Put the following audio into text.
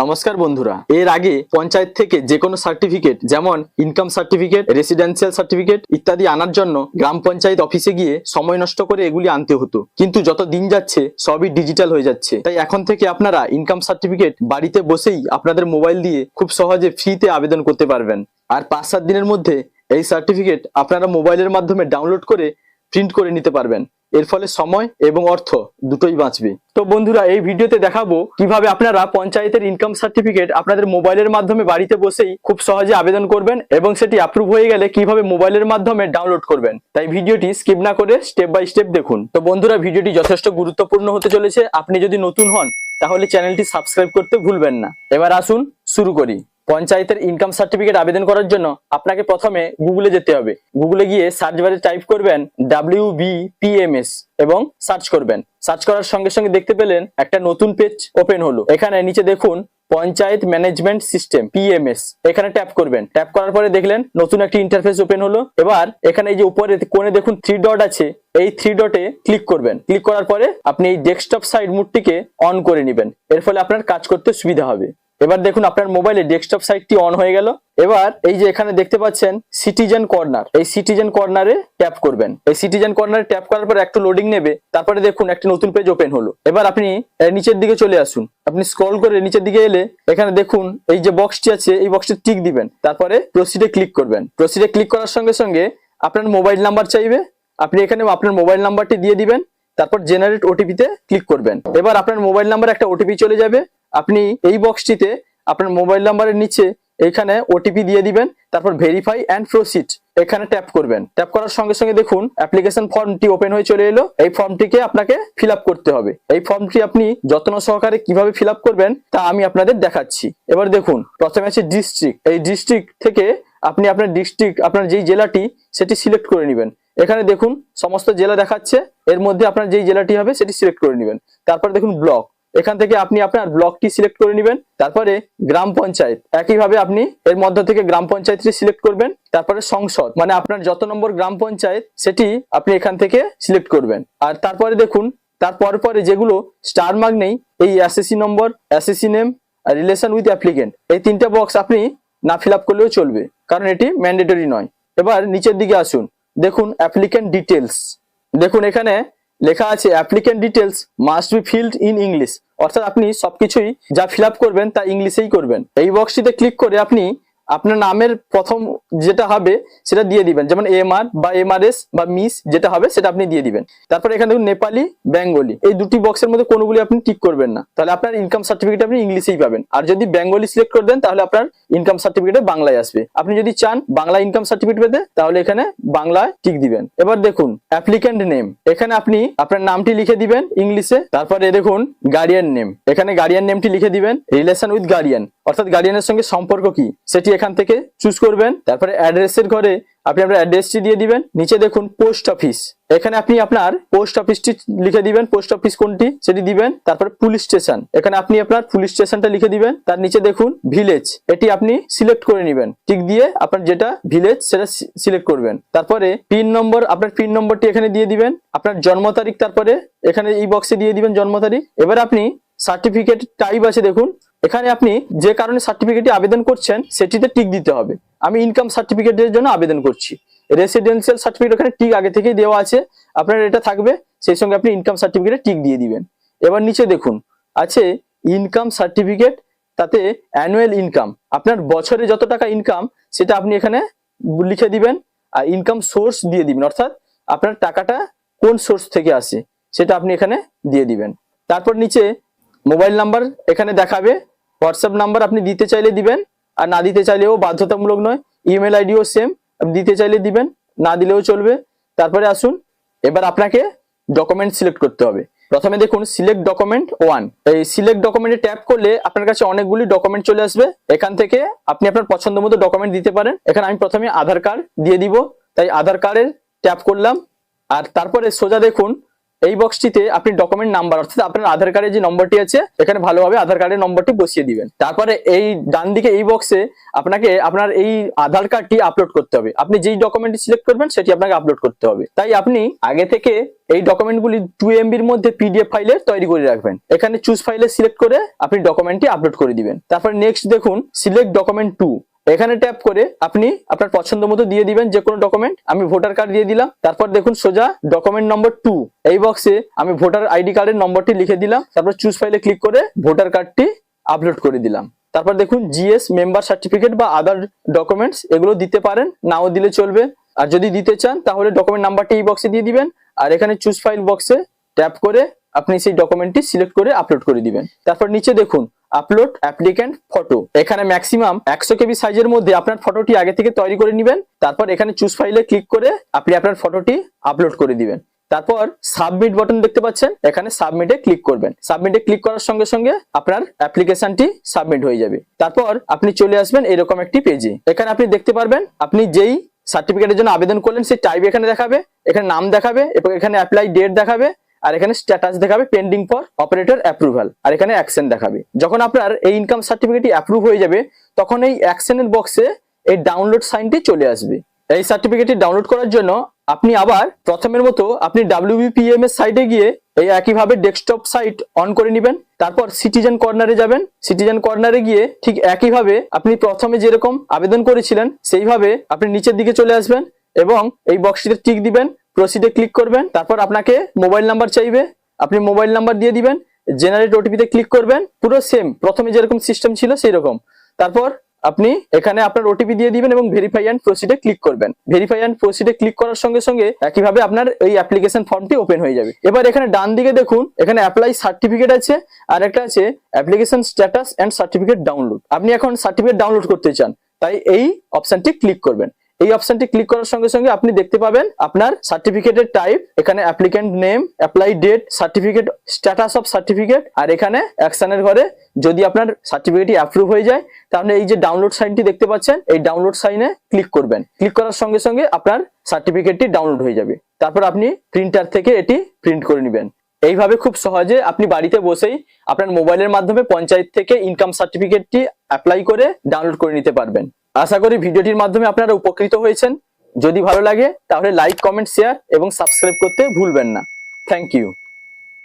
নমস্কার বন্ধুরা। এর আগে পঞ্চায়েত থেকে যে কোনো সার্টিফিকেট যেমন ইনকাম সার্টিফিকেট রেসিডেন্সিয়াল সার্টিফিকেট ইত্যাদি আনার জন্য গ্রাম পঞ্চায়েত অফিসে গিয়ে সময় নষ্ট করে এগুলি আনতে হতো। কিন্তু যত দিন যাচ্ছে, সবই ডিজিটাল হয়ে যাচ্ছে। তাই এখন থেকে আপনারা ইনকাম সার্টিফিকেট বাড়িতে বসেই আপনাদের মোবাইল দিয়ে খুব সহজে ফ্রিতে আবেদন করতে পারবেন। আর পাঁচ সাত দিনের মধ্যে এই সার্টিফিকেট আপনারা মোবাইলের মাধ্যমে ডাউনলোড করে প্রিন্ট করে নিতে পারবেন। এর ফলে সময় এবং অর্থ দুটোই বাঁচবে। তো বন্ধুরা, এই ভিডিওতে দেখাবো কীভাবে আপনারা পঞ্চায়েতের ইনকাম সার্টিফিকেট আপনাদের মোবাইলের মাধ্যমে বাড়িতে বসেই খুব সহজে আবেদন করবেন এবং সেটি অ্যাপ্রুভ হয়ে গেলে কীভাবে মোবাইলের মাধ্যমে ডাউনলোড করবেন। তাই ভিডিওটি স্কিপ না করে স্টেপ বাই স্টেপ দেখুন। তো বন্ধুরা, ভিডিওটি যথেষ্ট গুরুত্বপূর্ণ হতে চলেছে। আপনি যদি নতুন হন, তাহলে চ্যানেলটি সাবস্ক্রাইব করতে ভুলবেন না। এবার আসুন শুরু করি। পঞ্চায়েতের ইনকাম সার্টিফিকেট আবেদন করার জন্য আপনাকে প্রথমে গুগলে যেতে হবে। গুগলে গিয়ে সার্চ বারে টাইপ করবেন ডাব্লিউ বি পিএমএস এবং সার্চ করবেন। সার্চ করার সঙ্গে সঙ্গে দেখতে পেলেন একটা নতুন পেজ ওপেন হলো। এখানে নিচে দেখুন পঞ্চায়েত ম্যানেজমেন্ট সিস্টেম পিএমএস এখানে ট্যাপ করবেন। ট্যাপ করার পরে দেখলেন নতুন একটি ইন্টারফেস ওপেন হলো। এবার এখানে এই যে উপরে কোণে দেখুন থ্রি ডট আছে। এই থ্রি ডটে ক্লিক করবেন। ক্লিক করার পরে আপনি এই ডেস্কটপ সাইড মুডটিকে অন করে নেবেন। এর ফলে আপনার কাজ করতে সুবিধা হবে। এবার দেখুন আপনার মোবাইলে ডেস্কটপ সাইটটি অন হয়ে গেল। এবার এই যে এখানে দেখতে পাচ্ছেন সিটিজেন কর্নার এই সিটিজেন কর্নারে ট্যাপ করবেন। এই সিটিজেন কর্নারে ট্যাপ করার পর একটু লোডিং নেবে, তারপরে দেখুন একটি নতুন পেজ ওপেন হলো। এবার আপনি নিচের দিকে চলে আসুন। আপনি স্ক্রল করে নিচের দিকে এলে এখানে দেখুন এই যে বক্সটি আছে, এই বক্সটি টিক দিবেন। তারপরে প্রসিডে ক্লিক করবেন। প্রসিডে ক্লিক করার সঙ্গে সঙ্গে আপনার মোবাইল নাম্বার চাইবে। আপনি এখানে আপনার মোবাইল নাম্বারটি দিয়ে দিবেন। তারপর জেনারেট ওটিপিতে ক্লিক করবেন। এবার আপনার মোবাইল নাম্বার একটা ওটিপি চলে যাবে। আপনি এই বক্সটিতে আপনার মোবাইল নাম্বারের নিচে এখানে ওটিপি দিয়ে দিবেন, তারপর ভেরিফাই অ্যান্ড প্রসিড এখানে ট্যাপ করবেন। ট্যাপ করার সঙ্গে সঙ্গে দেখুন অ্যাপ্লিকেশন ফর্মটি ওপেন হয়ে চলে এলো। এই ফর্মটিকে আপনাকে ফিল করতে হবে। এই ফর্মটি আপনি যত্ন সহকারে কীভাবে ফিল করবেন, তা আমি আপনাদের দেখাচ্ছি। এবার দেখুন, প্রথমে আছে ডিস্ট্রিক্ট এই ডিস্ট্রিক্ট থেকে আপনি আপনার ডিস্ট্রিক্ট আপনার যেই জেলাটি, সেটি সিলেক্ট করে নেবেন। এখানে দেখুন, সমস্ত জেলা দেখাচ্ছে। এর মধ্যে আপনার যেই জেলাটি হবে, সেটি সিলেক্ট করে নেবেন। তারপর দেখুন ব্লক এখান থেকে আপনি আপনার ব্লকটি সিলেক্ট করে নেবেন, তারপরে গ্রাম পঞ্চায়েত। একইভাবে আপনি এর মধ্য থেকে গ্রাম পঞ্চায়েতটি সিলেক্ট করবেন, তারপরে সংসদ মানে আপনার যত নম্বর গ্রাম পঞ্চায়েত, সেটি আপনি এখান থেকে সিলেক্ট করবেন। আর তারপরে দেখুন তারপর পরে যেগুলো স্টার মার্ক নেই, এই এসএসসি নম্বর এসএসসি নেম আর রিলেশন উইথ অ্যাপ্লিকেন্ট এই তিনটা বক্স আপনি না ফিল করলেও চলবে, কারণ এটি ম্যান্ডেটরি নয়। এবার নিচের দিকে আসুন, দেখুন অ্যাপ্লিকেন্ট ডিটেলস দেখুন এখানে লেখা আছে applicant details must be filled in English অর্থাৎ আপনি সবকিছুই যা ফিল করবেন তা ইংলিশেই করবেন। এই বক্সটিতে ক্লিক করে আপনি আপনার নামের প্রথম যেটা হবে, সেটা দিয়ে দিবেন। যেমন এমআর বা এমআরএস বা মিস যেটা হবে, সেটা আপনি দিয়ে দিবেন। তারপর এখানে দেখুন নেপালি বেঙ্গলি এই দুটি বক্সের মধ্যে কোনোগুলি আপনি টিক করবেন না। তাহলে আপনার ইনকাম সার্টিফিকেট আপনি ইংলিশেই পাবেন। আর যদি বেঙ্গলি সিলেক্ট করে দেন, তাহলে আপনার ইনকাম সার্টিফিকেটে বাংলায় আসবে। আপনি যদি চান বাংলা ইনকাম সার্টিফিকেট পেতে, তাহলে এখানে বাংলায় টিক দিবেন। এবার দেখুন অ্যাপ্লিক্যান্ট নেম এখানে আপনি আপনার নামটি লিখে দিবেন ইংলিশে তারপরে দেখুন গার্ডিয়ান নেম এখানে গার্ডিয়ান নেমটি লিখে দিবেন। রিলেশন উইথ গার্ডিয়ান অর্থাৎ গার্ডিয়ানের সঙ্গে সম্পর্ক কি? সেটি এখান থেকে চুজ করবেন। তারপরে অ্যাড্রেসের ঘরে আপনি আপনার অ্যাড্রেসটি দিয়ে দিবেন। নিচে দেখুন পোস্ট অফিস এখানে আপনি আপনার পোস্ট অফিসটি লিখে দিবেন। পোস্ট অফিস কোনটি? সেটি দিবেন। তারপরে পুলিশ স্টেশন এখানে আপনি আপনার পুলিশ স্টেশনটা লিখে দিবেন। তার নিচে দেখুন ভিলেজ এটি আপনি সিলেক্ট করে নেবেন। টিক দিয়ে আপনার যেটা ভিলেজ সেটা সিলেক্ট করবেন। তারপরে পিন নম্বর আপনার পিন নম্বরটি এখানে দিয়ে দিবেন। আপনার জন্ম তারিখ তারপরে এখানে এই বক্সে দিয়ে দিবেন জন্ম তারিখ। এবার আপনি সার্টিফিকেট টাইপ আছে দেখুন। এখানে আপনি যে কারণে সার্টিফিকেটটি আবেদন করছেন, সেটিতে টিক দিতে হবে। আমি ইনকাম সার্টিফিকেটের জন্য আবেদন করছি। রেসিডেন্সিয়াল সার্টিফিকেট ওখানে টিক আগে থেকেই দেওয়া আছে। আপনার এটা থাকবে, সেই সঙ্গে আপনি ইনকাম সার্টিফিকেটে টিক দিয়ে দিবেন। এবার নিচে দেখুন, আছে ইনকাম সার্টিফিকেট তাতে অ্যানুয়াল ইনকাম আপনার বছরে যত টাকা ইনকাম সেটা আপনি এখানে লিখে দিবেন, আর ইনকাম সোর্স দিয়ে দিবেন। অর্থাৎ আপনার টাকাটা কোন সোর্স থেকে আসে, সেটা আপনি এখানে দিয়ে দিবেন। তারপর নিচে মোবাইল নাম্বার এখানে দেখাবে। হোয়াটসঅ্যাপ নাম্বার আপনি দিতে চাইলে দিবেন, আর না দিতে চাইলেও বাধ্যতামূলক নয়। ইমেল আইডিও সেম আপনি দিতে চাইলে দিবেন, না দিলেও চলবে। তারপরে আসুন, এবার আপনাকে ডকুমেন্ট সিলেক্ট করতে হবে। প্রথমে দেখুন সিলেক্ট ডকুমেন্ট ওয়ান এই সিলেক্ট ডকুমেন্টে ট্যাপ করলে আপনার কাছে অনেকগুলি ডকুমেন্ট চলে আসবে। এখান থেকে আপনি আপনার পছন্দ মতো ডকুমেন্ট দিতে পারেন। এখানে আমি প্রথমে আধার কার্ড দিয়ে দিব। তাই আধার কার্ডের ট্যাপ করলাম। আর তারপরে সোজা দেখুন এই বক্সটিতে আপনি ডকুমেন্ট নাম্বার অর্থাৎ আপনার আধার কার্ডের যে নম্বরটি আছে, এখানে ভালোভাবে আধার কার্ডের নম্বরটি বসিয়ে দিবেন। তারপরে এই ডান দিকে এই বক্সে আপনাকে আপনার এই আধার কার্ডটি আপলোড করতে হবে। আপনি যেই ডকুমেন্টটি সিলেক্ট করবেন, সেটি আপনাকে আপলোড করতে হবে। তাই আপনি আগে থেকে এই ডকুমেন্টগুলি টু এমবির মধ্যে পিডিএফ ফাইলে তৈরি করে রাখবেন। এখানে চুজ ফাইলে সিলেক্ট করে আপনি ডকুমেন্টটি আপলোড করে দিবেন। তারপর নেক্সট দেখুন সিলেক্ট ডকুমেন্ট টু এখানে ট্যাপ করে আপনি আপনার পছন্দ মতো দিয়ে দিবেন যে কোনো ডকুমেন্ট আমি ভোটার কার্ড দিয়ে দিলাম। তারপর দেখুন সোজা ডকুমেন্ট নম্বর টু এই বক্সে আমি ভোটার আইডি কার্ডের নম্বরটি লিখে দিলাম। তারপর চুজ ফাইলে ক্লিক করে ভোটার কার্ডটি আপলোড করে দিলাম। তারপর দেখুন জিএস মেম্বার সার্টিফিকেট বা আদার ডকুমেন্টস এগুলো দিতে পারেন, নাও দিলে চলবে। আর যদি দিতে চান, তাহলে ডকুমেন্ট নাম্বারটি এই বক্সে দিয়ে দিবেন। আর এখানে চুজ ফাইল বক্সে ট্যাপ করে আপনি সেই ডকুমেন্টটি সিলেক্ট করে আপলোড করে দিবেন। তারপর নিচে দেখুন আপলোড অ্যাপ্লিক্যান্ট ফটো এখানে ম্যাক্সিমাম একশো কেবি সাইজের মধ্যে আপনার ফটোটি আগে থেকে তৈরি করে নেবেন। তারপর এখানে চুজ ফাইলে ক্লিক করে আপনি আপনার ফটোটি আপলোড করে দিবেন। তারপর সাবমিট বটন দেখতে পাচ্ছেন। এখানে সাবমিটে ক্লিক করবেন। সাবমিটে ক্লিক করার সঙ্গে সঙ্গে আপনার অ্যাপ্লিকেশনটি সাবমিট হয়ে যাবে। তারপর আপনি চলে আসবেন এরকম একটি পেজে এখানে আপনি দেখতে পারবেন, আপনি যেই সার্টিফিকেটের জন্য আবেদন করলেন, সেই টাইপ এখানে দেখাবে, এখানে নাম দেখাবে, এবং এখানে অ্যাপ্লাই ডেট দেখাবে। আর এখানে স্ট্যাটাস দেখাবে পেন্ডিং ফর অপারেটর অ্যাপ্রুভাল আর এখানে অ্যাকশন দেখাবে। যখন আপনার এই ইনকাম সার্টিফিকেটটি অ্যাপ্রুভ হয়ে যাবে, তখন এই অ্যাকশনের বক্সে এই ডাউনলোড সাইনটি চলে আসবে। এই সার্টিফিকেটটি ডাউনলোড করার জন্য আপনি আবার প্রথমের মতো আপনি ডাব্লিউবিপিএম এর সাইটে গিয়ে এই একইভাবে ডেস্কটপ সাইট অন করে নেবেন। তারপর সিটিজেন কর্নারে যাবেন। সিটিজেন কর্নারে গিয়ে ঠিক একইভাবে আপনি প্রথমে যেরকম আবেদন করেছিলেন, সেইভাবে আপনি নিচের দিকে চলে আসবেন এবং এই বক্সটিতে টিক দিবেন। প্রসিডে ক্লিক করবেন, তারপর আপনাকে মোবাইল নাম্বার চাইবে, আপনি মোবাইল নাম্বার দিয়ে দিবেন জেনারেট ওটিপিতে ক্লিক করবেন, পুরো সেম প্রথমে যেরকম সিস্টেম ছিল সেই রকম তারপর আপনি এখানে আপনার ওটিপি দিয়ে দিবেন এবং ভেরিফাই অ্যান্ড প্রসিডে ক্লিক করবেন। ভেরিফাই অ্যান্ড প্রসিডে ক্লিক করার সঙ্গে সঙ্গে একইভাবে আপনার এই অ্যাপ্লিকেশন ফর্মটি ওপেন হয়ে যাবে। এবার এখানে ডান দিকে দেখুন, এখানে অ্যাপ্লাই সার্টিফিকেট আছে, আর একটা আছে application status and certificate download আপনি এখন সার্টিফিকেট ডাউনলোড করতে চান, তাই এই অপশনটি ক্লিক করবেন। এই অপশনটি ক্লিক করার সঙ্গে সঙ্গে আপনি দেখতে পাবেন আপনার সার্টিফিকেটের টাইপ এখানে applicant name apply date certificate status of certificate আর এখানে অ্যাকশনের ঘরে যদি আপনার সার্টিফিকেটটি অ্যাপ্রুভ হয়ে যায়, তাহলে এই যে ডাউনলোড সাইনটি দেখতে পাচ্ছেন, এই ডাউনলোড সাইনে ক্লিক করবেন। ক্লিক করার সঙ্গে সঙ্গে আপনার সার্টিফিকেটটি ডাউনলোড হয়ে যাবে। তারপর আপনি প্রিন্টার থেকে এটি প্রিন্ট করে নেবেন। এইভাবে খুব সহজে আপনি বাড়িতে বসেই আপনার মোবাইলের মাধ্যমে পঞ্চায়েত থেকে ইনকাম সার্টিফিকেটটি অ্যাপ্লাই করে ডাউনলোড করে নিতে পারবেন। আশা করি ভিডিওটির মাধ্যমে আপনারা উপকৃত হয়েছেন। যদি ভালো লাগে, তাহলে লাইক কমেন্ট শেয়ার এবং সাবস্ক্রাইব করতে ভুলবেন না। Thank you